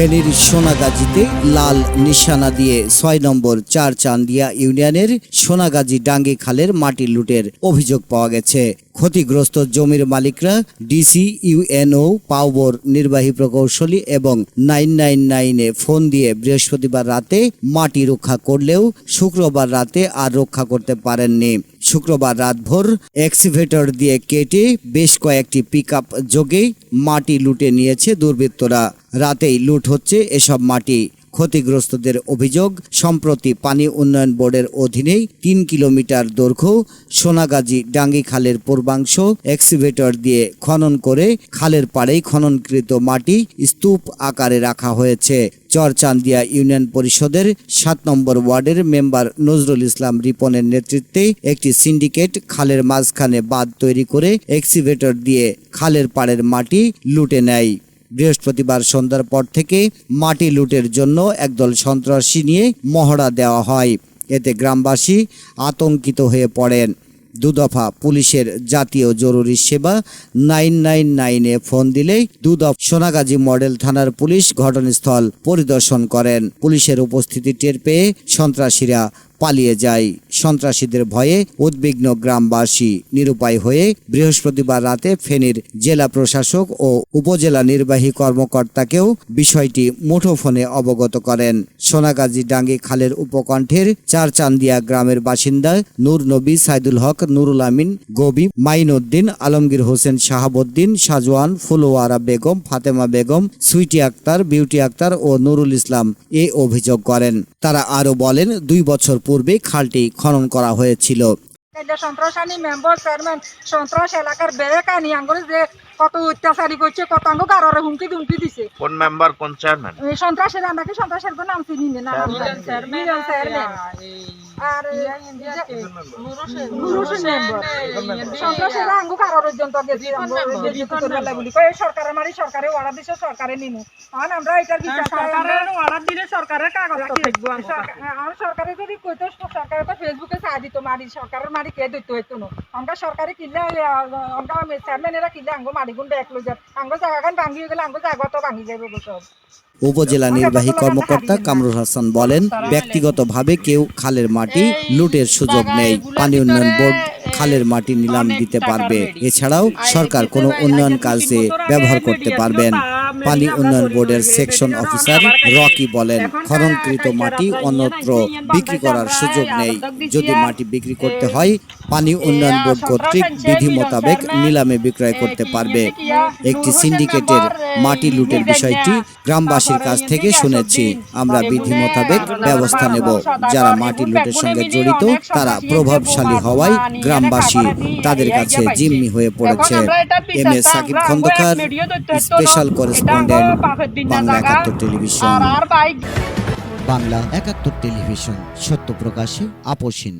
ফেনীর সোনাগাজীতে লাল নিশানা দিয়ে ছয় নম্বর চার চান্দিয়া ইউনিয়নের সোনাগাজী ডাঙ্গি খালের মাটি লুটের অভিযোগ পাওয়া গেছে। ক্ষতিগ্রস্ত জমির মালিকরা ডিসি, ইউএনও, পাওবর নির্বাহী প্রকৌশলী এবং নাইন নাইন নাইনে ফোন দিয়ে বৃহস্পতিবার রাতে মাটি রক্ষা করলেও শুক্রবার রাতে আর রক্ষা করতে পারেননি। শুক্রবার রাতভর এক্সিভেটর দিয়ে কেটে বেশ কয়েকটি পিক যোগে মাটি লুটে নিয়েছে দুর্বৃত্তরা। রাতেই লুট হচ্ছে এসব মাটি। ক্ষতিগ্রস্তদের অভিযোগ, সম্প্রতি পানি উন্নয়ন বোর্ডের অধীনেই তিন কিলোমিটার দৈর্ঘ্য সোনাগাজী ডাঙ্গি খালের পূর্বাংশ এক্সিভেটর দিয়ে খনন করে খালের পাড়েই খননকৃত মাটি স্তূপ আকারে রাখা হয়েছে। চরচান্দিয়া ইউনিয়ন পরিষদের সাত নম্বর ওয়ার্ডের মেম্বার নজরুল ইসলাম রিপনের নেতৃত্বে একটি সিন্ডিকেট খালের মাঝখানে বাঁধ তৈরি করে এক্সিভেটর দিয়ে খালের পাড়ের মাটি লুটে নেয়। বৃহস্পতিবার সন্ধ্যার পর থেকে মাটি লুটের জন্য একদল সন্ত্রাসী নিয়ে মহড়া দেওয়া হয়। এতে গ্রামবাসী আতঙ্কিত হয়ে পড়েন। দুদফা পুলিশের জাতীয় জরুরি সেবা নাইন নাইন নাইনে ফোন দিলেই দুদফ সোনাগাজী মডেল থানার পুলিশ ঘটনাস্থল পরিদর্শন করেন। পুলিশের উপস্থিতি টের পেয়ে সন্ত্রাসীরা পালিয়ে যায়। সন্ত্রাসীদের ভয়ে উদ্বিগ্ন গ্রামবাসী নিরুপায় হয়ে বৃহস্পতিবার রাতে ফেনীর জেলা প্রশাসক ও উপজেলা নির্বাহী কর্মকর্তাকেও বিষয়টি মুঠোফোনে অবগত করেন। সোনাগাজী ডাঙ্গি খালের উপকণ্ঠের চারচান্দিয়া গ্রামের বাসিন্দা নূর নবী সাইদুল হক, নুরুল আমিন, গবি মাইনউদ্দিন আলমগীর হোসেন শাহাবুদ্দিন, সাজওয়ান, ফুলওয়ারা বেগম, ফাতেমা বেগম, সুইটি আক্তার, বিউটি আক্তার ও নুরুল ইসলাম এ অভিযোগ করেন। তারা আরও বলেন, দুই বছর পূর্বে খালটি খনন করা হয়েছিল। সন্ত্রাসানী মেম্বার চেয়ারম্যান সন্ত্রাস এলাকার বেড়েকানি আঙ্গুল যে কত অত্যাচারী করছে কত আঙ্গু কারোর হুমকি ধুমকি দিছে। কোন মেম্বার কোন চেয়ারম্যান এই সন্ত্রাসের নাকি সন্ত্রাসের কোন নাম চিনি না। চেয়ারম্যান আর সন্ত্রাসের আঙ্গু কারোর পর্যন্ত সরকারের মারি সরকারে অর্ডার দিছে সরকারে নিমু। এখন আমরা এটার সরকারের অর্ডার দিলে সরকারের কাগজ থাকব আর সরকারে যদি কইতো সরকারে তো ফেসবুকে চাই দিত মারি। সরকারের মারি কে দিত হইতো না? আমরা সরকারে কিনলে আমরা চেয়ারম্যানেরা কিনলে আঙ্গো মারি গুন্ডে এক লই যায় আঙ্গো জায়গাখান ভাঙি গেলে আঙ্গো জায়গা তো ভাঙি যাবে সব। উপজেলা নির্বাহী কর্মকর্তা কামরুল হাসান বলেন ব্যক্তিগতভাবে কেউ খালের মাটি লুটের সুযোগ নেই পানি উন্নয়ন বোর্ড খালের মাটি নিলাম দিতে পারবে। এছাড়াও সরকার কোনো উন্নয়ন কাজে ব্যবহার করতে পারবেন। পানি উন্নয়ন বোর্ডের সেকশন অফিসার রকি বলেন, খননকৃত মাটি অন্যত্র বিক্রি করার সুযোগ নেই। যদি মাটি বিক্রি করতে হয় পানি উন্নয়ন বোর্ড কর্তৃক বিধি মোতাবেক নিলামে বিক্রয় করতে পারবে। একটি সিন্ডিকেটের মাটি লুটের বিষয়টি গ্রামবাসীর কাছ থেকে শুনেছি। আমরা বিধি মোতাবেক ব্যবস্থা নেব। যারা মাটি লুটের সঙ্গে জড়িত, তারা প্রভাবশালী হওয়ায় গ্রামবাসী তাদের কাছে জিম্মি হয়ে পড়েছে। M S Sakib Khandakar, special correspondent Bangla Ekattor television. Bangla একাত্তর টেলিভিশন সত্য প্রকাশে আপোষহীন